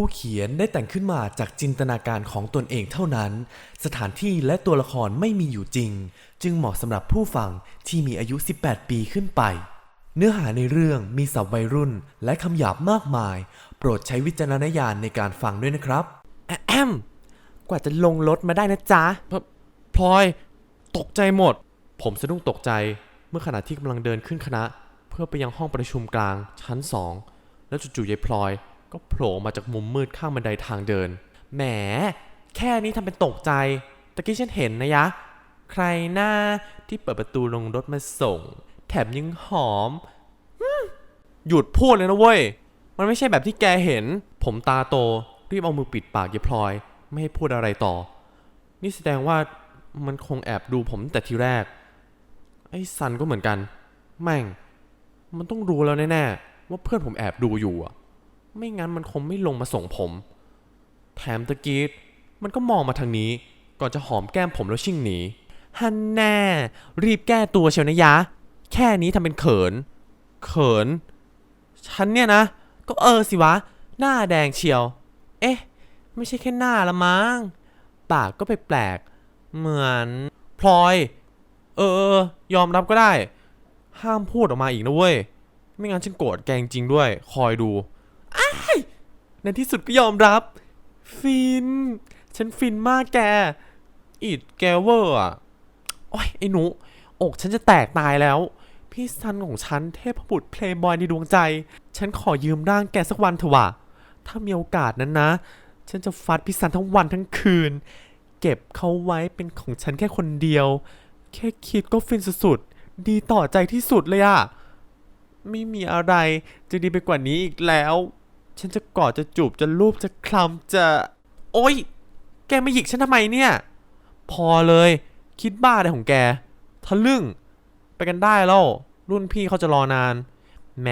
ผู้เขียนได้แต่งขึ้นมาจากจินตนาการของตนเองเท่านั้น สถานที่และตัวละครไม่มีอยู่จริง จึงเหมาะสำหรับผู้ฟังที่มีอายุ 18 ปีขึ้นไป เนื้อหาในเรื่องมีศัพท์วัยรุ่นและคำหยาบมากมาย โปรดใช้วิจารณญาณในการฟังด้วยนะครับแอะแอมกว่าจะลงรถมาได้นะจ๊ะพลอย ตกใจหมด ผมสะดุ้งตกใจเมื่อขณะที่กำลังเดินขึ้นคณะ เพื่อไปยังห้องประชุมกลางชั้นสองแล้วจู่ๆยายพลอย ก็โผล่มาจากมุมมืดข้างบันไดทางเดิน แหม แค่นี้ทำเป็นตกใจ ตะกี้ฉันเห็นนะยะ ใครหน้าที่เปิดประตูลงรถมาส่ง แถมยังหอม หยุดพูดเลยนะเว้ย มันไม่ใช่แบบที่แกเห็น ผมตาโต รีบเอามือปิดปากยายพลอย ไม่ให้พูดอะไรต่อ นี่แสดงว่ามันคงแอบดูผมแต่ทีแรก ไอ้ซันก็เหมือนกัน แม่ง มันต้องรู้แล้วแน่ๆว่าเพื่อนผมแอบดูอยู่อะ ไม่งั้นมันคงไม่ลงมาส่งผม แถมตะกี้มันก็มองมาทางนี้ ก่อนจะหอมแก้มผมแล้วชิ่งหนี ฮันแน่ รีบแก้ตัวเชียวนะยะ แค่นี้ทำเป็นเขิน เขิน ฉันเนี่ยนะ ก็เออสิวะ หน้าแดงเชียว เอ๊ะ ไม่ใช่แค่หน้าละมั้ง ปากก็แปลกๆ เหมือนพลอย เออเออยอมรับก็ได้ ห้ามพูดออกมาอีกนะเว้ย ไม่งั้นฉันโกรธแกจริงด้วย คอยดู ในที่สุดก็ยอมรับ ฟิน ฉันฟินมากแกอิดแกเวอร์อะโอ้ย ไอ้หนู อกฉันจะแตกตายแล้ว พี่ซันของฉันเทพบุตรเพลย์บอยในดวงใจ ฉันขอยืมร่างแกสักวันเถอะวะถ้ามีโอกาสนั้นนะ ฉันจะฟัดพี่ซันทั้งวันทั้งคืน เก็บเขาไว้เป็นของฉันแค่คนเดียว แค่คิดก็ฟินสุดๆ ดีต่อใจที่สุดเลยอะไม่มีอะไรจะดีไปกว่านี้อีกแล้ว ฉันจะกอดจะจูบจะลูบจะคลำจะ โอ๊ย แกมาหยิกฉันทำไมเนี่ย พอเลย คิดบ้าอะไรของแกทะลึ่ง ไปกันได้แล้ว รุ่นพี่เขาจะรอนาน แหม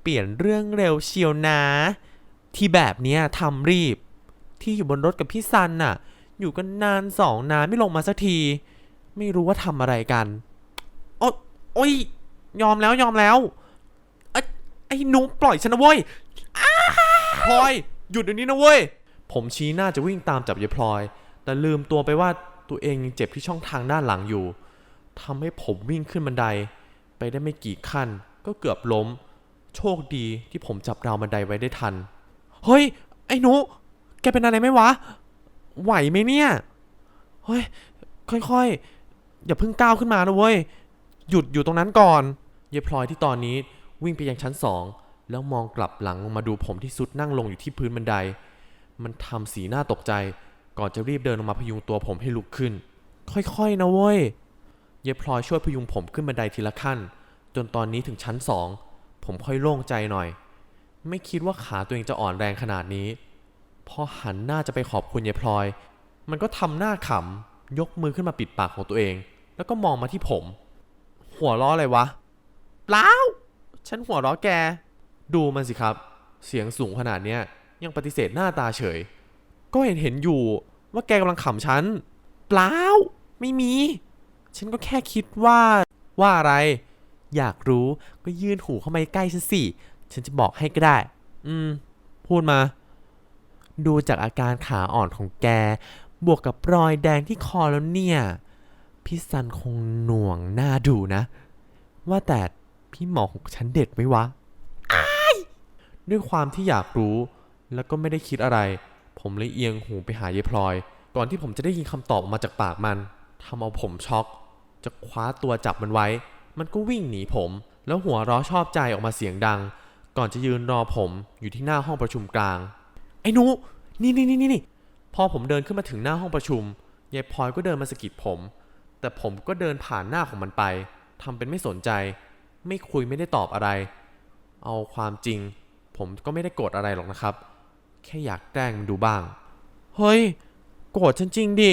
เปลี่ยนเรื่องเร็วเชียวนะ ที่แบบเนี้ยทำรีบ ที่อยู่บนรถกับพี่ซันน่ะ อยู่กันนานสองนานไม่ลงมาสักที ไม่รู้ว่าทำอะไรกัน โอ๊ยโอ๊ยยอมแล้วยอมแล้ว อ้ยไอ้หนุปล่อยฉันนะเว้ยพลอยหยุดเดี๋ยวนี้นะเว้ย ผมชี้หน้าจะวิ่งตามจับยายพลอย แต่ลืมตัวไปว่าตัวเองยังเจ็บที่ช่องทางด้านหลังอยู่ทำให้ผมวิ่งขึ้นบันได ไปได้ไม่กี่ขั้น ก็เกือบล้ม โชคดีที่ผมจับราวบันไดไว้ได้ทัน เฮ้ย ไอ้หนุแกเป็นอะไรไหมวะ ไหวไหมเนี่ย เฮ้ย ค่อยๆ อย่าเพิ่งก้าวขึ้นมานะเว้ย หยุดอยู่ตรงนั้นก่อนยายพลอยที่ตอนนี้ วิ่งไปยังชั้นสองแล้วมองกลับหลังมาดูผมที่สุดนั่งลงอยู่ที่พื้นบันได มันทำสีหน้าตกใจ ก่อนจะรีบเดินลงมาพยุงตัวผมให้ลุกขึ้น ค่อยๆนะเว้ยยายพลอยช่วยพยุงผมขึ้นบันไดทีละขั้น จนตอนนี้ถึงชั้นสองผมค่อยโล่งใจหน่อย ไม่คิดว่าขาตัวเองจะอ่อนแรงขนาดนี้ พอหันหน้าจะไปขอบคุณยายพลอย มันก็ทำหน้าขำยกมือขึ้นมาปิดปากของตัวเอง แล้วก็มองมาที่ผม หัวล้ออะไรวะเปล่า ฉันหัวเราะแก ดูมันสิครับ เสียงสูงขนาดเนี้ยยังปฏิเสธหน้าตาเฉย ก็เห็นเห็นอยู่ว่าแกกำลังขำฉัน เปล่า ไม่มี ฉันก็แค่คิดว่า ว่าอะไร อยากรู้ก็ยื่นหูเข้ามาใกล้ฉันสิ ฉันจะบอกให้ก็ได้ อืม พูดมา ดูจากอาการขาอ่อนของแก บวกกับรอยแดงที่คอแล้วเนี่ย พี่ซันคงหน่วงหน้าดูนะ ว่าแต่ พี่หมอของฉันเด็ดไหมวะด้วยความที่อยากรู้แล้วก็ไม่ได้คิดอะไร ผมเลยเอียงหูไปหายายพลอย ก่อนที่ผมจะได้ยินคำตอบออกมาจากปากมันทำเอาผมช็อก จะคว้าตัวจับมันไว้ มันก็วิ่งหนีผม แล้วหัวเราะชอบใจออกมาเสียงดัง ก่อนจะยืนรอผมอยู่ที่หน้าห้องประชุมกลาง ไอ้หนูนี่นี่นี่นี่พอผมเดินขึ้นมาถึงหน้าห้องประชุมยายพลอยก็เดินมาสะกิดผม แต่ผมก็เดินผ่านหน้าของมันไปทำเป็นไม่สนใจ ไม่คุยไม่ได้ตอบอะไร เอาความจริง ผมก็ไม่ได้โกรธอะไรหรอกนะครับ แค่อยากแกล้งมันดูบ้าง เฮ้ย โกรธฉันจริงดิ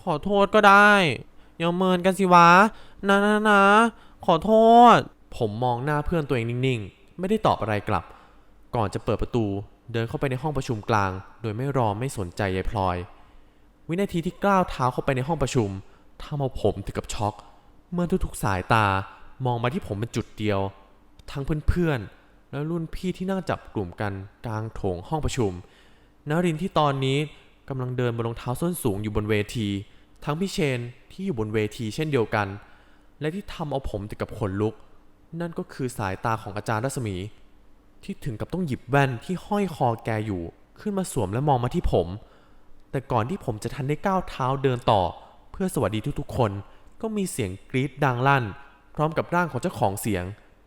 ขอโทษก็ได้อย่าเมินกันสิวะนะนะนะขอโทษ ผมมองหน้าเพื่อนตัวเองนิ่งๆ ไม่ได้ตอบอะไรกลับ ก่อนจะเปิดประตู เดินเข้าไปในห้องประชุมกลาง โดยไม่รอไม่สนใจยายพลอย วินาทีที่ก้าวเท้าเข้าไปในห้องประชุมทำเอาผมถึงกับช็อก เมื่อทุกๆสายตา มองมาที่ผมเป็นจุดเดียว ทั้งเพื่อนๆ และรุ่นพี่ที่นั่งจับกลุ่มกันกลางโถงห้องประชุมนรินทร์ที่ตอนนี้กำลังเดินบนรองเท้าส้นสูงอยู่บนเวที ทั้งพี่เชนที่อยู่บนเวทีเช่นเดียวกัน และที่ทำเอาผมถึงกับขนลุก นั่นก็คือสายตาของอาจารย์รัศมี ที่ถึงกับต้องหยิบแว่นที่ห้อยคอแกอยู่ขึ้นมาสวมและมองมาที่ผม แต่ก่อนที่ผมจะทันได้ก้าวเท้าเดินต่อ เพื่อสวัสดีทุกๆคน ก็มีเสียงกรี๊ดดังลั่น พร้อมกับร่างของเจ้าของเสียง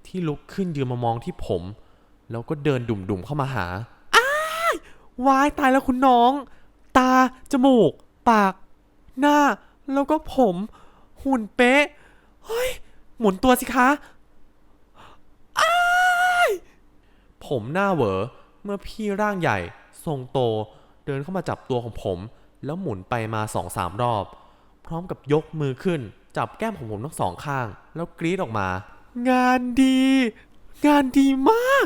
ที่ลุกขึ้นยืนมามองที่ผม แล้วก็เดินดุ่มๆเข้ามาหาวายตายแล้วคุณน้อง ตา จมูก ปาก หน้า แล้วก็ผม หุ่นเป๊ะ เฮ้ย หมุนตัวสิคะ อ้าย ผมหน้าเหวอ เมื่อพี่ร่างใหญ่ ทรงโต เดินเข้ามาจับตัวของผม แล้วหมุนไปมาสองสามรอบ พร้อมกับยกมือขึ้น จับแก้มของผมทั้งสองข้าง แล้วกรีดออกมา งานดี งานดีมาก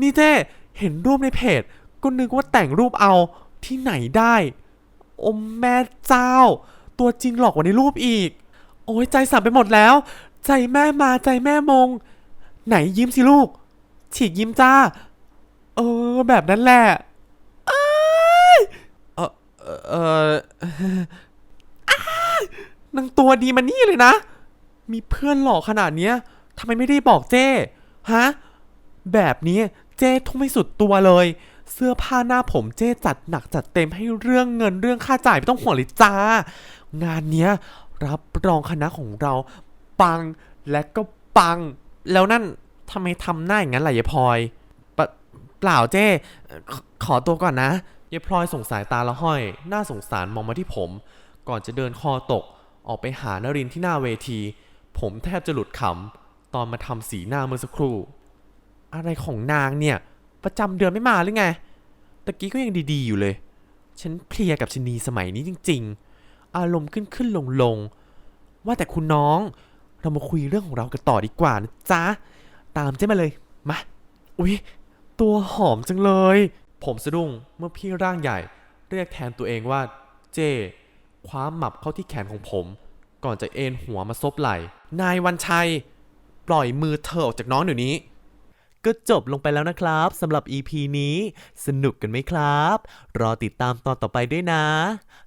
นี่เจ้เห็นรูปในเพจ ก็นึกว่าแต่งรูปเอาที่ไหนได้อมแม่เจ้า ตัวจริงหลอกกว่าในรูปอีก โอ้ยใจสั่นไปหมดแล้ว ใจแม่มาใจแม่มง ไหนยิ้มสิลูก ฉีกยิ้มจ้า เออ แบบนั้นแหละอ้ายเออเออ นางตัวดีมันนี่เลยนะ มีเพื่อนหล่อขนาดเนี้ยทำไมไม่ได้บอกเจ้ฮะ แบบนี้เจ้ทุ่มให้สุดตัวเลย เสื้อผ้าหน้าผมเจ้จัดหนักจัดเต็มให้เรื่องเงินเรื่องค่าจ่ายไม่ต้องห่วงเลยจ้า งานเนี้ยรับรองคณะของเราปังและก็ปัง แล้วนั่นทำไมทำหน้าอย่างนั้นล่ะยายพลอยปเปล่าเจ้ขขอตัวก่อนนะยายพลอยส่งสายตาละห้อย หน่าสงสารมองมาที่ผม ก่อนจะเดินคอตก ออกไปหานรินที่หน้าเวที ผมแทบจะหลุดขำตอนมาทำสีหน้าเมื่อสักครู่ อะไรของนางเนี่ย ประจำเดือนไม่มาหรือไงตะกี้ก็ยังดีๆอยู่เลย ฉันเพลียกับชนีสมัยนี้จริง ๆ อารมณ์ขึ้นขึ้นลงลงๆว่าแต่คุณน้องเรามาคุยเรื่องของเรากันต่อดีกว่านะจ๊ะ ตามเจ๊มาเลย มา อุ๊ย ตัวหอมจังเลย ผมสะดุ้งเมื่อพี่ร่างใหญ่ เรียกแทนตัวเองว่า เจ้ คว้าหมับเข้าที่แขนของผม ก่อนจะเอ็นหัวมาซบไหล่ นายวันชัย ปล่อยมือเธอออกจากน้องเดี๋ยวนี้ก็จบลงไปแล้วนะครับสำหรับ EP นี้ สนุกกันไหมครับ รอติดตามตอนต่อไปด้วยนะ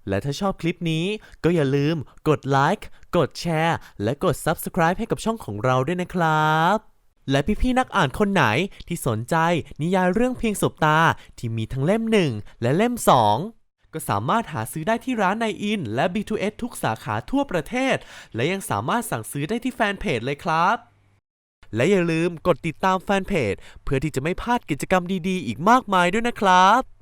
และถ้าชอบคลิปนี้ก็อย่าลืมกดไลค์กดแชร์ และกด Subscribe ให้กับช่องของเราด้วยนะครับ และพี่ๆนักอ่านคนไหนที่สนใจนิยายเรื่องเพียงสบตาที่มีทั้งเล่ม1และเล่ม2 ก็สามารถหาซื้อได้ที่ร้านในอิน และ B2S ทุกสาขาทั่วประเทศ และยังสามารถสั่งซื้อได้ที่แฟนเพจเลยครับ และอย่าลืมกดติดตามแฟนเพจ เพื่อที่จะไม่พลาดกิจกรรมดีๆ อีกมากมายด้วยนะครับ